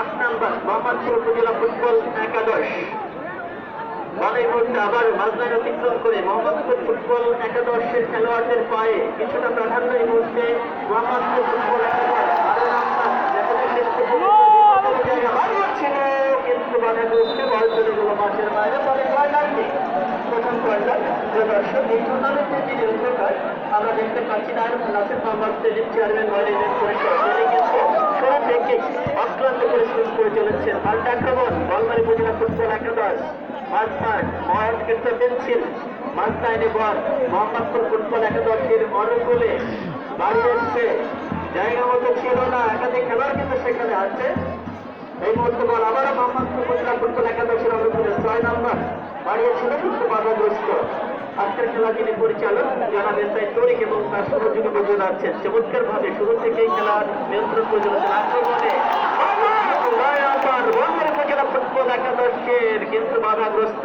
পাঁচ নাম্বার মোহাম্মদপুর উপজেলা ফুটবল একাদশ। বল বাইরে কয়লার প্রথম কয়লার যে দর্শক এই আমরা দেখতে পাচ্ছি না নাসির মোহাম্মদ সেলিম চেয়ারম্যান তিনি কিন্তু শুরু থেকে অক্লান্ত পরিশ্রম করে পাল্টা আক্রমণ বলমারি উপজেলা ফুটবল একাদশ। মাঝমাঠ মহান কৃষ্ণ পেন্সিল। মাঝদাইনে বল, মোহাম্মদপুর ফুটবল একাদশের অনুকূলে বাড়িয়েছে জায়গা মতো ছিল না, একাধিক খেলোয়াড় কিন্তু সেখানে আছে। এই মুহূর্তে বল আবারও মোহাম্মদপুর উপজেলা ফুটবল একাদশের অনুকূলে ছয় নম্বর বাড়িয়েছিল কিন্তু বাধাগ্রস্ত আজকের খেলা যিনি পরিচালক, জানা এসআই তরিক এবং তার সহযোগী মজুর আছেন। চমৎকার ভাবে শুরু থেকেই খেলার নিয়ন্ত্রণ করে চলেছেন আক্রমণে নয় দেখা একাদশের কিন্তু বাধাগ্রস্ত।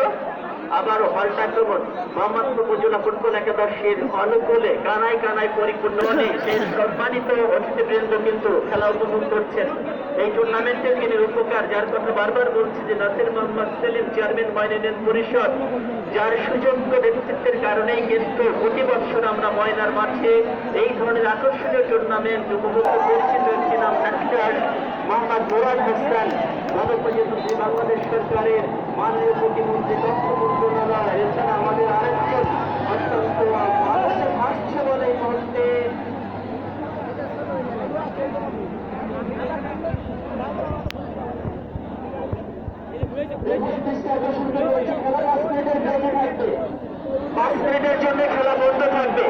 আবারও পাল্টা আক্রমণ মোহাম্মদপুর উপজেলা ফুটবল একাদশের অনুকূলে কানায় কানায় পরিপূর্ণ সেই সম্মানিত অতিথিবৃন্দ কিন্তু খেলা উপভোগ করছেন। এই টুর্নামেন্টের যিনি উপকার যার কথা বারবার বলছি যে নাসির মোহাম্মদ সেলিম চেয়ারম্যান মাইনেন পরিষদ, যার সুযোগ্য ব্যক্তিত্বের কারণেই কিন্তু প্রতি বছর আমরা ময়নার মাঠে এই ধরনের আকর্ষণীয় টুর্নামেন্ট উপভোগ করছি। রয়েছে নাম? মোহাম্মদ মুরাদ হাসান। গণপ্রজাতন্ত্রী বাংলাদেশ সরকারের মাননীয় প্রতিমন্ত্রী তথ্য মন্ত্রণালয় এছাড়া আমাদের আরেকজন অত্যন্ত মানুষের ভাষ্য বলে এই মুহূর্তে। মিনিটের জন্য খেলা বন্ধ থাকবে।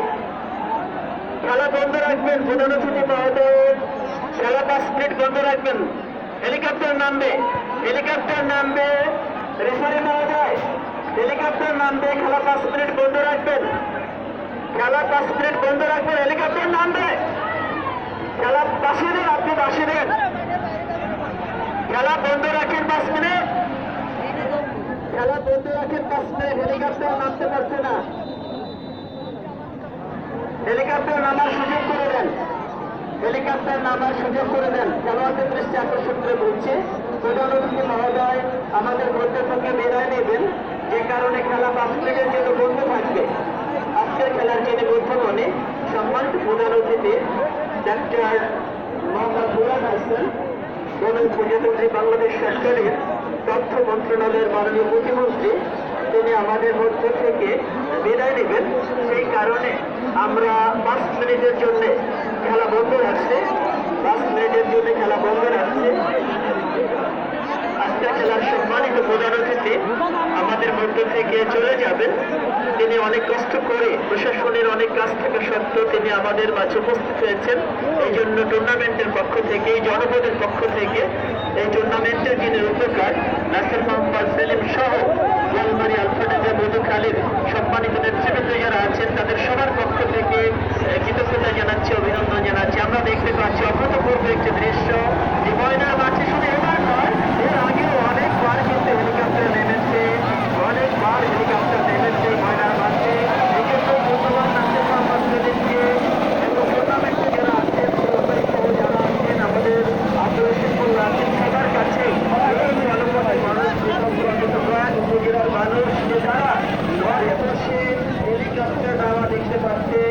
খেলা বন্ধ রাখবেন প্রধান অতিথি মহোদয়। খেলা পাঁচ মিনিট বন্ধ রাখবেন। হেলিকপ্টার নামবে। হেলিকপ্টার নামবে। রেফারি মহোদয় হেলিকপ্টার নামবে খেলা পাঁচ মিনিট বন্ধ রাখবেন। খেলা পাঁচ মিনিট বন্ধ রাখবেন, হেলিকপ্টার নামবে খেলা বাসিয়ে দিন, আপনি বাসিয়ে দিন। খেলা বন্ধ রাখেন পাঁচ মিনিট। খেলা বন্ধ রাখেন পাঁচ মিনিট, হেলিকপ্টার নামতে পারছে না। হেলিকপ্টার নামার সুযোগ করে দেন। হেলিকপ্টার নামার সুযোগ করে দেন। খেলোয়াড়দের দৃষ্টি আকর্ষণ করে বলছে। প্রধান অতিথি মহোদয়, আমাদের মধ্যে থেকে বিদায় নেবেন। যে কারণে খেলা পাঁচ মিনিটের জন্য বন্ধ থাকবে, আজকের খেলার যিনি মধ্যমণি সম্মানিত প্রধান অতিথি, ডাক্তার মোহাম্মদ মুরাদ হাসান এবং প্রজাতন্ত্রী বাংলাদেশ সরকারের তথ্য মন্ত্রণালয়ের মাননীয় প্রতিমন্ত্রী, তিনি আমাদের মধ্য থেকে বিদায় নেবেন। সেই কারণে আমরা পাঁচ মিনিটের জন্য খেলা বন্ধ রাখছি। পাঁচ জন্য খেলা বন্ধ রাখছি আজকের খেলার সম্মানিত প্রধান অতিথি আমাদের মধ্য থেকে চলে যাবেন। তিনি অনেক কষ্ট করে প্রশাসনের অনেক কাজ থাকা সত্ত্বেও তিনি আমাদের মাঝে উপস্থিত হয়েছেন। এই জন্য টুর্নামেন্টের পক্ষ থেকে, এই জনপদের পক্ষ থেকে এই টুর্নামেন্টের যিনি উপকার নাসির মোহাম্মদ সেলিম সহ গোলমারি আলফাডাজা মধু খালির সম্মানিত নেতৃবৃন্দ যারা আছেন তাদের সবার পক্ষ থেকে আহ, কৃতজ্ঞতা জানাচ্ছি অভিনন্দন জানাচ্ছি আমরা দেখতে পাচ্ছি অভূতপূর্ব একটি দৃশ্য যে ময়নার মাঠে শুধু এবার নয় এর আগেও অনেকবার কিন্তু হেলিকপ্টার নেমেছে অনেকবার হেলিকপ্টার নেমেছে ময়নার মাঠে এই জন্য ধন্যবাদ নাসির মোহাম্মদ সেলিমকে এবং টুর্নামেন্টে যারা আছেন সহকারী সহ যারা আছেন আমাদের আব্দুল শিল্পুল আছেন সবার কাছে এই জনপদের মানুষ প্রয়াস উপজেলার মানুষ যে তারা নয় বসে হেলিকপ্টার নামা দেখতে পাচ্ছে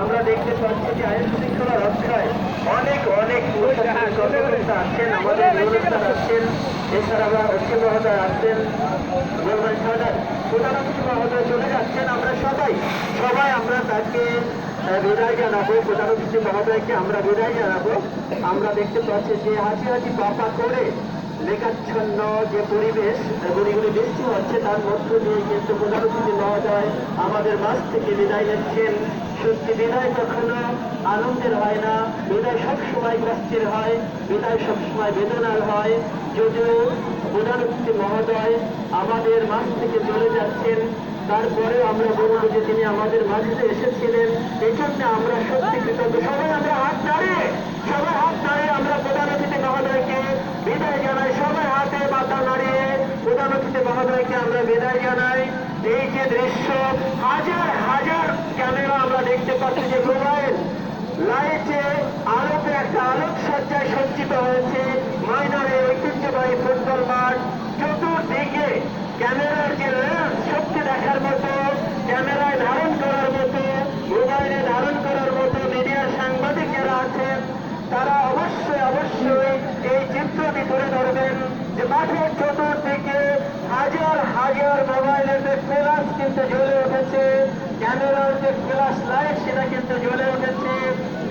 আমরা দেখতে পাচ্ছি যে আইন শৃঙ্খলা রক্ষায় অনেক অনেক প্রশাসনিক কর্মকর্তা আছেন নিয়মিতার আছেন এছাড়া আমরা মহোদয় আসছেন। গোলমাল থানার প্রধান অতিথি মহোদয় চলে যাচ্ছেন। আমরা সবাই সবাই আমরা তাকে বিদায় জানাব। প্রধানমন্ত্রী মহোদয়কে আমরা বিদায় জানাব। আমরা দেখতে পাচ্ছি যে হাসি হাসি বাপা করে মেঘাচ্ছন্ন যে পরিবেশ গুলিগুলি বৃষ্টি হচ্ছে, তার মধ্য দিয়ে কিন্তু প্রধান অতিথি মহোদয় আমাদের মাঝ থেকে বিদায় নিচ্ছেন। সত্যি বিদায় কখনো আনন্দের হয় না। বিদায় সবসময় কষ্টের হয়। বিদায় সবসময় বেদনার হয়। যদিও প্রধান অতিথি মহোদয় আমাদের মাঝ থেকে চলে যাচ্ছেন। তারপরেও আমরা বলব যে তিনি আমাদের মাঝে এসেছিলেন। এই জন্য আমরা সত্যি কৃতজ্ঞ সবাই আমরা হাত দাঁড়িয়ে সবাই হাত দাঁড়িয়ে আমরা প্রধান অতিথি মহোদয়কে বিদায় জানাই সবাই হাতে মাথা নাড়িয়ে প্রধান অতিথি মহোদয়কে আমরা বিদায় জানাই। এই যে দৃশ্য, হাজার হাজার ক্যামেরা আমরা দেখতে পাচ্ছি যে মোবাইল। লাইটে আলোতে একটা আলোক সজ্জায় সজ্জিত হয়েছে ময়নারের ঐতিহ্যবাহী ফুটবল মাঠ। চতুর্দিকে ক্যামেরার যে লেন্স, শক্তি দেখার মতো, ক্যামেরায় ধারণ করার মতো, মোবাইলে ধারণ করার মতো মিডিয়ার সাংবাদিক যারা আছেন, তারা অবশ্যই অবশ্যই এই চিত্রটি তুলে ধরবেন যে মাঠের চতুর্দিকে হাজার হাজার মোবাইলের যে ফ্ল্যাশ কিন্তু জ্বলে উঠেছে। ক্যামেরার যে ফ্ল্যাশ লাইট, সেটা কিন্তু জ্বলে উঠেছে।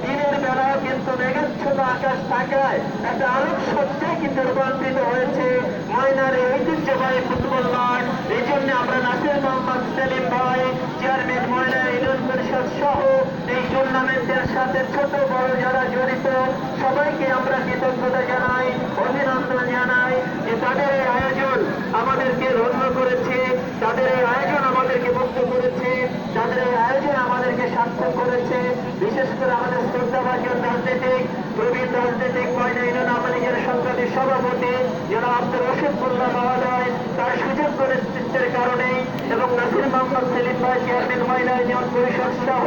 দিনের বেলাও কিন্তু মেঘাচ্ছন্ন আকাশ থাকায় একটা আলোক সত্যি কিন্তু রূপান্তরিত হয়েছে। ময়নার এই ঐতিহ্যবাহী ফুটবল মাঠ। এই জন্য আমরা নাসির মোহাম্মদ সেলিম ভাই, চেয়ারম্যান ময়না ইউনিয়ন পরিষদ সহ এই টুর্নামেন্টের সাথে ছোট বড় যারা জড়িত, সবাইকে আমরা কৃতজ্ঞতা জানাই, অভিনন্দন জানাই যে তাদের এই আয়োজন আমাদেরকে ধন্য করেছে। তাদের এই আয়োজন আমাদেরকে মুক্ত করেছে তাদের এই আয়োজন আমাদেরকে করেছে। বিশেষ করে আমাদের শ্রদ্ধাভাজন রাজনীতিক, প্রবীণ রাজনীতিক ময়না ইউনিয়ন আওয়ামী সংগ্রামী সভাপতি যারা আব্দুল রশিদুল্লাহ মহোদয়, তার সুযোগ্য নেতৃত্বের কারণেই এবং নাসির মোহাম্মদ সেলিম ভাই, চেয়ারম্যান ময়না ইউনিয়ন পরিষদ সহ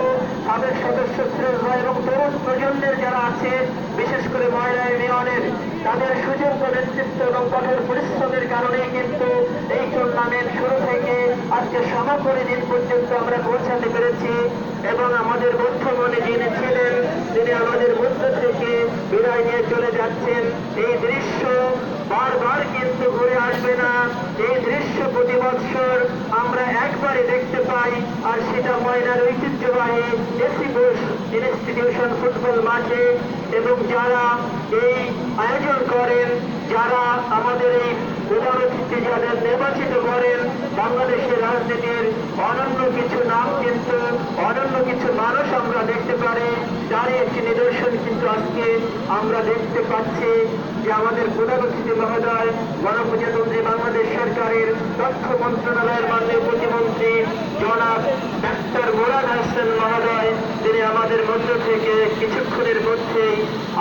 সাবেক সদস্য ফিরোজ ভাই এবং তরুণ প্রজন্মের যারা আছে, বিশেষ করে ময়না ইউনিয়নের, তাদের সুযোগ্য নেতৃত্ব এবং কঠোর পরিশ্রমের কারণেই কিন্তু এই টুর্নামেন্ট শুরু থেকে আজকে সমাপনী দিন পর্যন্ত আমরা পৌঁছাতে পেরেছি। এবং আমাদের বর্তমানে যিনি ছিলেন, তিনি আমাদের মধ্য থেকে বিদায় নিয়ে চলে যাচ্ছেন। এই দৃশ্য বারবার কিন্তু ঘুরে আসবে না। এই দৃশ্য প্রতি বৎসর আমরা একবারে দেখতে পাই, আর সেটা ময়নার ঐতিহ্যবাহী এসি বোস ইনস্টিটিউশন ফুটবল মাঠে। এবং যারা এই আয়োজন করেন, যারা আমাদের এই প্রধান যাদের নির্বাচিত করেন বাংলাদেশের রাজনীতির অনন্য কিছু নাম কিন্তু, অনন্য কিছু মানুষ আমরা দেখতে পারি। তারই একটি নিদর্শন কিন্তু আজকে আমরা দেখতে পাচ্ছি যে আমাদের প্রধান অতিথি মহোদয়, গণপ্রজাতন্ত্রী বাংলাদেশ সরকারের তথ্য মন্ত্রণালয়ের মাননীয় প্রতিমন্ত্রী জনাব ডাক্তার মুরাদ হাসান মহোদয়, তিনি আমাদের মধ্য থেকে কিছুক্ষণের মধ্যেই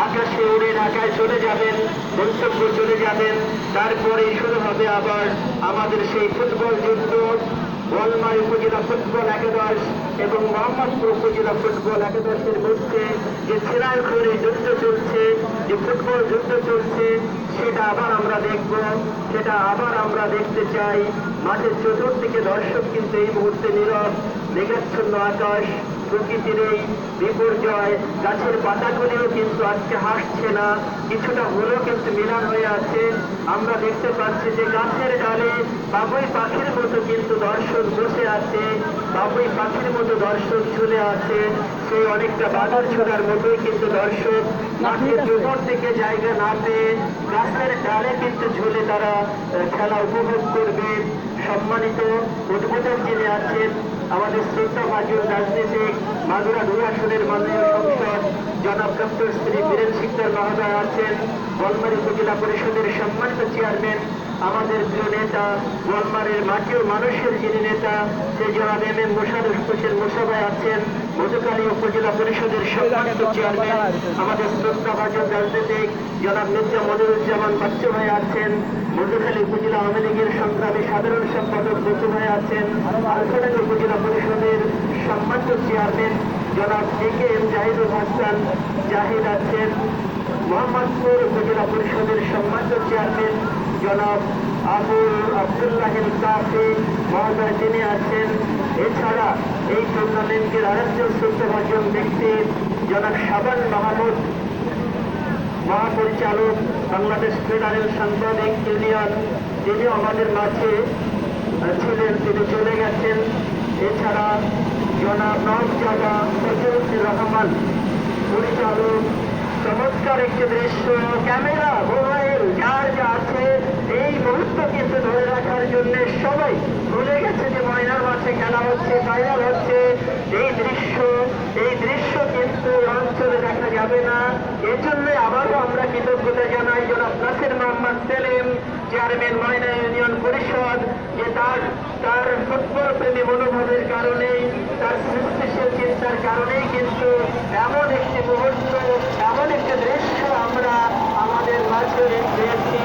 আকাশে উড়ে ঢাকায় চলে যাবেন গন্তব্য চলে যাবেন তারপরে শুরু হবে আবার আমাদের সেই ফুটবল যুদ্ধ। বলমাই উপজেলা ফুটবল একাদশ এবং মোহাম্মদপুর উপজেলা ফুটবল একাদশের মধ্যে যে ছেলার ঘরে যুদ্ধ চলছে, যে ফুটবল যুদ্ধ চলছে, সেটা আবার আমরা দেখব, সেটা আবার আমরা দেখতে চাই। মাঠের চতুর্দিকে দর্শক কিন্তু এই মুহূর্তে নীরব। মেঘাচ্ছন্ন আকাশ প্রকৃতির এই বিপর্যয় গাছের পাতাগুলিও কিন্তু আজকে হাসছে না কিছুটা হলেও কিন্তু মিলান হয়ে আছে। আমরা দেখতে পাচ্ছি যে গাছের ডালে বাবুই পাখির মতো কিন্তু দর্শক বসে আছে বাবুই পাখির মতো দর্শক ঝুলে আছে। সেই অনেকটা বাদর ছোড়ার মতোই কিন্তু দর্শক মাঠের জোপর থেকে জায়গা না পেয়ে গাছের ডালে কিন্তু ঝুলে তারা খেলা উপভোগ করবে সম্মানিত উদ্বোধক যিনি আছেন আমাদের শ্রদ্ধা ভাজন রাজনীতিক মাদুরা দুই আসনের মাননীয় সংসদ জনাব ডক্টর শ্রী বীরেন সিকদার মহোদয় আছেন। বলমারি উপজেলা পরিষদের সম্মানিত চেয়ারম্যান আমাদের প্রিয় নেতা বলমারের মাটি ও মানুষের যিনি নেতা সেই জনাব এম এম মোশারফ হোসেন মোশাবাই আছেন মধুকালী উপজেলা পরিষদের সম্মানিত চেয়ারম্যান। আমাদের শ্রদ্ধা ভাজন রাজনীতিক জনাব মির্জা মনিরুজ্জামান বাচ্চু ভাই আছেন, মধুখালী উপজেলা আওয়ামী লীগের সংগ্রামী সাধারণ সম্পাদক বসু ভাই আছেন আলফাডাঙ্গা উপজেলা পরিষদের সম্মানিত চেয়ারম্যান জনাব A K M Zahidul Hasan Zahid আছেন, মোহাম্মদপুর উপজেলা পরিষদের সম্মানিত চেয়ারম্যান জনাব আবুল আবদুল্লাহ কাফি মহোদয় তিনি আছেন, এছাড়া এই টুর্নামেন্টের আরেকজন শ্রদ্ধাভাজন ব্যক্তি, জনাব সাবান মাহমুদ, মহাপরিচালক, বাংলাদেশ ফেডারেল সাংবাদিক ইউনিয়ন, যিনি আমাদের মাঝে ছিলেন, তিনি চলে গেছেন। এছাড়া জনাব নবজাদা ফজলুদ্দিন রহমান, পরিচালক চমৎকার একটি দৃশ্য। ক্যামেরা, মোবাইল যার যা আছে। এই মুহূর্ত কিন্তু ধরে রাখার জন্য সবাই ভুলে গেছে যে ময়নার মাঠে খেলা হচ্ছে ফাইনাল হচ্ছে। এই দৃশ্য এই দৃশ্য কিন্তু অঞ্চলে দেখা যাবে না। এজন্য জন্য আবারও আমরা কৃতজ্ঞতা জানাই জনাব নাসির মোহাম্মদ সেলিম চেয়ারম্যান ময়না ইউনিয়ন পরিষদ, যে তার তার ফুটবল প্রেমী মনোভাবের কারণেই, তার সৃষ্টিশীল চিন্তার কারণেই কিন্তু এমন একটি মুহূর্ত, এমন একটি দৃশ্য আমরা আমাদের মাঝে পেয়েছি